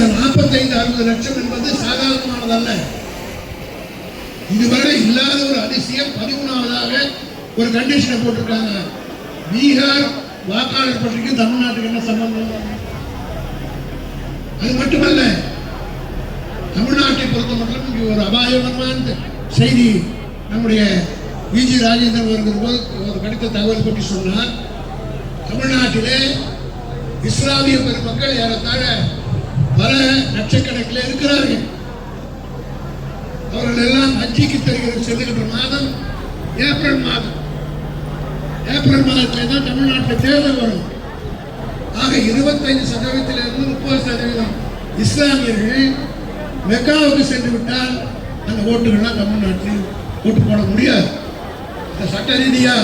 இந்த நாற்பத்தைந்து அறுபது லட்சம் என்பது சாதாரணமானதல்ல. இதுவரை இல்லாத ஒரு அதிசயம் பதிமூணாவதாக ஒரு கண்டிஷனை போட்டிருக்காங்க. பீகார் வாக்காளர் பட்டியலுக்கு தமிழ்நாட்டுக்கு என்ன சம்பந்தம்? அது மட்டுமல்ல தமிழ்நாட்டை பொறுத்த மட்டும் இங்கே ஒரு அபாயகரமான செய்தி நம்முடைய விஜி ராஜேந்திரன் அவர்கள் போது ஒரு கடித தகவல் பற்றி சொன்னார் தமிழ்நாட்டிலே இஸ்லாமிய பெருமக்கள் ஏறத்தாழ பல லட்சக்கணக்கில் இருக்கிறார்கள். அவர்கள் எல்லாம் அஞ்சிக்கு தருகிற செல்லுகின்ற மாதம் ஏப்ரல் மாதம். ஏப்ரல் மாதத்திலே தான் தமிழ்நாட்டில் தேர்தல் வரும். ஆக இருபத்தைந்து சதவீதத்திலிருந்து முப்பது சதவீதம் இஸ்லாமியர்கள் மெக்காவுக்கு சென்று விட்டால் அந்த ஓட்டுகள்லாம் தமிழ்நாட்டில் ஓட்டு போட முடியாது. இந்த சட்ட ரீதியா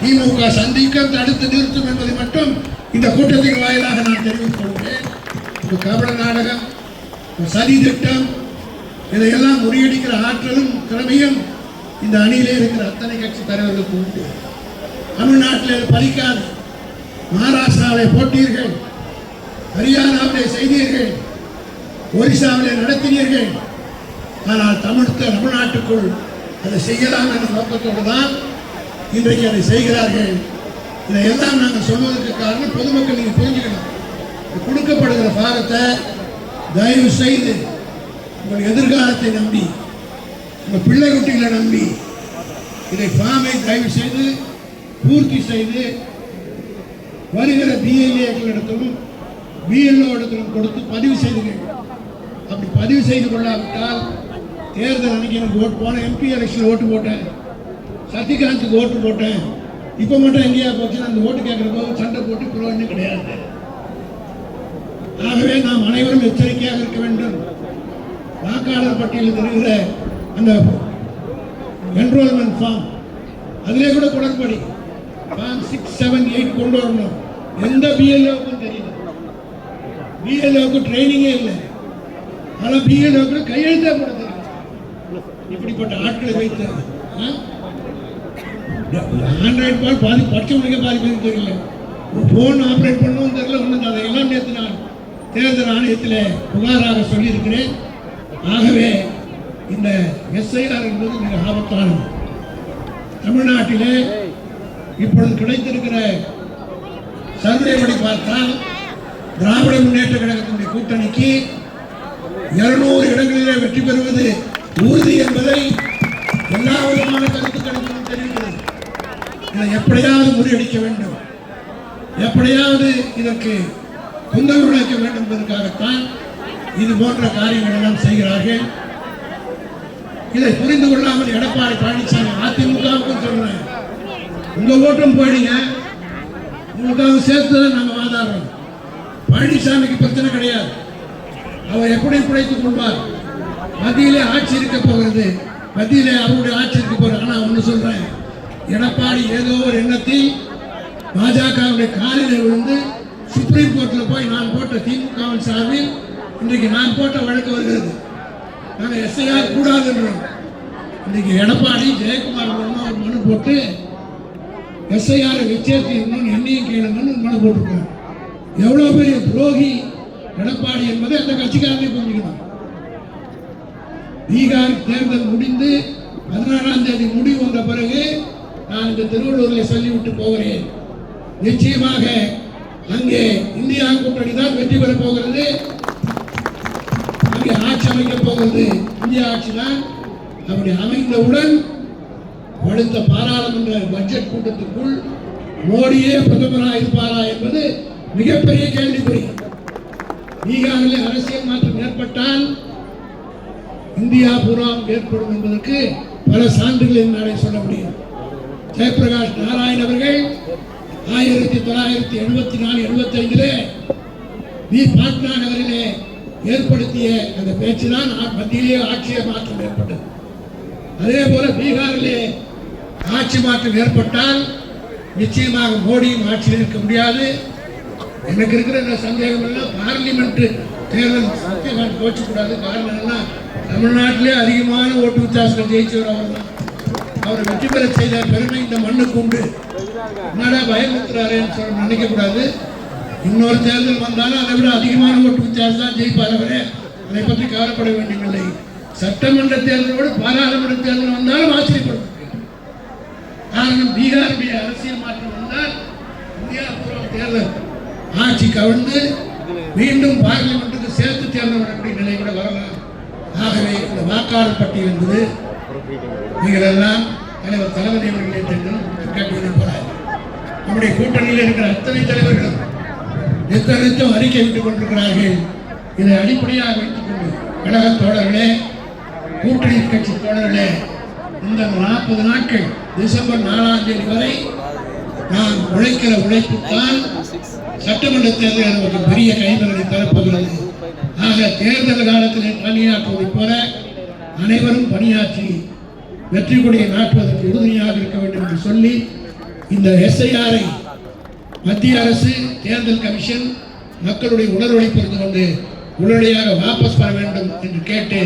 திமுக சந்திக்க தடுத்து நிறுத்தும் என்பதை மட்டும் இந்த கூட்டத்தின் வாயிலாக நான் தெரிவித்துக் கொள்கிறேன். ஒரு கபட நாடகம் ஒரு சதி திட்டம் இதையெல்லாம் முறியடிக்கிற ஆற்றலும் திறமையும் இந்த அணியிலே இருக்கிற அத்தனை கட்சி தலைவர்களுக்கு உண்டு. தமிழ்நாட்டில் பலிக்காது. மகாராஷ்டிராவிலே போட்டீர்கள். ஹரியானாவிலே செய்தீர்கள். ஒரிசாவிலே நடத்தினீர்கள். ஆனால் தமிழ் தமிழ்நாட்டுக்குள் அதை செய்யலாம் என்ற நோக்கத்தோடு தான் இன்றைக்கு அதை செய்கிறார்கள். இதையெல்லாம் நாங்கள் சொல்வதற்கு காரணம் பொதுமக்கள் நீங்கள் புரிஞ்சுக்கணும். கொடுக்கப்படுகிற பாரத்தை தயவு செய்து உங்கள் எதிர்காலத்தை நம்பி உங்கள் பிள்ளை குட்டிகளை நம்பி இதை ஃபார்மை தயவு செய்து பூர்த்தி செய்து வருகிற பிஎல்ஏக்களிடத்திலும் பிஎல்ஓ இடத்திலும் கொடுத்து பதிவு செய்துங்கள். அப்படி பதிவு செய்து கொள்ளாவிட்டால் தேர்தல் அன்னைக்கு எனக்கு ஓட்டு போனேன் எம்பி எலெக்ஷன் ஓட்டு போட்டேன். சசிகாந்துக்கு ஓட்டு போட்டேன். இப்போ மட்டும் எங்கேயா போச்சுன்னா அந்த ஓட்டு கேட்குற போது சண்டை போட்டு புரோஜனம் கிடையாது. ஆகவே நாம் அனைவரும் எச்சரிக்கையாக இருக்க வேண்டும். வாக்காளர் பட்டியலில் இருக்கிற அந்த என்ரோல்மெண்ட் ஃபார்ம் அதிலே கூட குடற்படி. ஃபார்ம் சிக்ஸ் செவன் எயிட் கொண்டு வரணும். எந்த பிஎல்ஓக்கும் தெரியல. பிஎல்ஓக்கு ட்ரைனிங்கே இல்லை. ஆனால் பிஎல்ஓக்கு கையெழுத்தே போட தெரியல இப்படிப்பட்ட ஆட்களை வைத்து ஆண்ட்ராய்டு பால் பாதி படிச்சவனுக்கே பாதி பேருக்கு தெரியல. ஃபோன் ஆப்ரேட் பண்ணவும் தெரியல ஒன்றும் அதையெல்லாம் நேற்று நான் தேர்தல் ஆணையத்தில் புகாராக சொல்லியிருக்கிறேன். ஆகவே இந்த எஸ்ஐஆர் என்பது மிக ஆபத்தானது. தமிழ்நாட்டிலே இப்பொழுது கிடைத்திருக்கிற சர்வேபடி பார்த்தால் திராவிட முன்னேற்ற கழகத்தினுடைய கூட்டணிக்கு இருநூறு இடங்களிலே வெற்றி பெறுவது உறுதி என்பதை எல்லா விதமான கருத்து கணிப்புகளும் தெரிவிக்கிறது. இதை எப்படியாவது முறியடிக்க வேண்டும். எப்படியாவது இதற்கு குந்தல் விளைக்க வேண்டும் என்பதற்காகத்தான் இது போன்ற காரியங்கள் எல்லாம் செய்கிறார்கள். இதை புரிந்து கொள்ளாமல் எடப்பாடி பழனிசாமி அதிமுகவுக்கும் சொல்றேன். உங்க ஓட்டும் போயிடுங்க. உங்களுக்காக சேர்த்துதான் நம்ம ஆதாரம் வாதாடுறோம். பழனிசாமிக்கு பிரச்சனை கிடையாது. அவர் எப்படி பிழைத்துக் கொள்வார்? மத்தியிலே ஆட்சி இருக்க போகிறது. மத்தியிலே அவருடைய ஆட்சி இருக்க போகிறது. ஆனால் ஒன்று சொல்றேன். எடப்பாடி ஏதோ ஒரு எண்ணத்தில் பாஜகவுடைய காலில் விழுந்து சுப்ரீம் கோர்ட்டில் போய் நான் போட்ட திமுகவின் சார்பில் இன்றைக்கு நான் போட்ட வழக்கு வருகிறது. நாங்கள் எஸ்ஐஆர் கூடாதுன்றோம். இன்னைக்கு எடப்பாடி ஜெயக்குமார் மூலமாக ஒரு மனு போட்டு எஸ்ஐஆரை விச்சேர்த்திடணும்னு என்னையும் கேளுங்கன்னு மனு போட்டிருக்காங்க எவ்வளோ பெரிய துரோகி எடப்பாடி என்பதை அந்த கட்சிக்காரனே புரிஞ்சுக்கணும். பீகார் தேர்தல் முடிந்து பதினாறாம் தேதி முடிவு வந்த பிறகு நான் இந்த திருவள்ளூரில் சொல்லிவிட்டு போகிறேன். நிச்சயமாக அங்கே இந்தியா கூட்டணி தான் வெற்றி பெற போகிறது. அங்கே ஆட்சி அமைக்க போகிறது. இந்தியா ஆட்சி தான் அப்படி அமைந்தவுடன் அடுத்த பாராளுமன்ற பட்ஜெட் கூட்டத்துக்குள் மோடியே பிரதமராக இருப்பாரா என்பது மிகப்பெரிய கேள்விக்குறி. பீகாரில் அரசியல் மாற்றம் ஏற்பட்டால் இந்தியா பூராம் ஏற்படும் என்பதற்கு பல சான்றுகள் என்னால் சொல்ல முடியும். ஜெயபிரகாஷ் நாராயண் அவர்கள் ஆயிரத்தி தொள்ளாயிரத்தி எழுபத்தி நாலு எழுபத்தி ஐந்திலே வி பாட்னா நகரிலே ஏற்படுத்திய அந்த பேச்சு தான் மத்தியிலே ஆட்சியை மாற்றம் ஏற்பட்டது. அதே போல பீகாரிலே ஆட்சி மாற்றம் ஏற்பட்டால் நிச்சயமாக மோடியும் ஆட்சியில் இருக்க முடியாது. எனக்கு இருக்கிற இந்த சந்தேகம் எல்லாம் பார்லிமெண்ட் தேர்தல் சத்தியகாந்த் கோச்சக்கூடாது. காரணம் என்ன தமிழ்நாட்டிலே அதிகமான ஓட்டு வித்தியாசங்கள் ஜெயிச்சவர் அவர் தான் அவரை வெற்றி பெற செய்த பெருமை இந்த மண்ணுக்கு உண்டு. என்னடா சொல்ல கூடாது இன்னொரு தேர்தல் வந்தாலும் அதை விட அதிகமான ஓட்டு வித்தியாசம் தான் ஜெயிப்பார் அவரே அதை பற்றி கவலைப்பட வேண்டியதில்லை. சட்டமன்ற தேர்தலோடு பாராளுமன்ற தேர்தல் வந்தாலும் ஆச்சரியப்படும். காரணம் பீகாருடைய அரசியல் மாற்றம் வந்தால் இந்தியா பூர்வ தேர்தல் ஆட்சி கவிழ்ந்து மீண்டும் பார்லிமெண்ட்டுக்கு சேர்த்து தேர்தல் வரக்கூடிய நிலை கூட வரலாம். ஆகவே இந்த வாக்காளர் பட்டியல் என்பது நீங்கள் எல்லாம் தலைவர் தளபதி அவர்களே தெரிந்தும் காட்டுவதை போல நம்முடைய கூட்டணியில் இருக்கிற அத்தனை தலைவர்களும் எத்தனைத்தும் அறிக்கை விட்டுக் கொண்டிருக்கிறார்கள். இதை அடிப்படையாக வைத்துக் கொண்டு கழக தோழர்களே கூட்டணி கட்சி தோழர்களே இந்த நாற்பது நாட்கள் டிசம்பர் நாலாம் தேதி வரை நாம் உழைக்கிற உழைப்புத்தான் சட்டமன்ற தேர்தல் நமக்கு பெரிய கைதல்களை தரப்போகிறது. ஆக தேர்தல் காலத்தில் பணியாற்றுவதைப் போல அனைவரும் பணியாற்றி வெற்றி கொடியை நாட்டுவதற்கு உறுதுணையாக இருக்க வேண்டும். சொல்லி இந்த எஸ்ஐஆரை மத்திய அரசு தேர்தல் கமிஷன் மக்களுடைய உணர்வுகளை புரிந்து கொண்டு உடனடியாக வாபஸ் பெற வேண்டும் என்று கேட்டு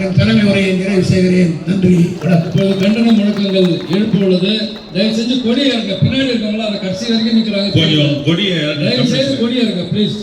என் தலைமை உரையை நிறைவு செய்கிறேன். நன்றி இப்போது கண்டன முழக்கங்கள் எழுப்ப உள்ளது தயவு செஞ்சு கொடியை இருங்க பின்னாடி இருக்கவங்களா அந்த கடைசி வரைக்கும் நிக்கிறாங்க கொஞ்சம் கொடியை தயவு செய்து கொடியை இருங்க ப்ளீஸ்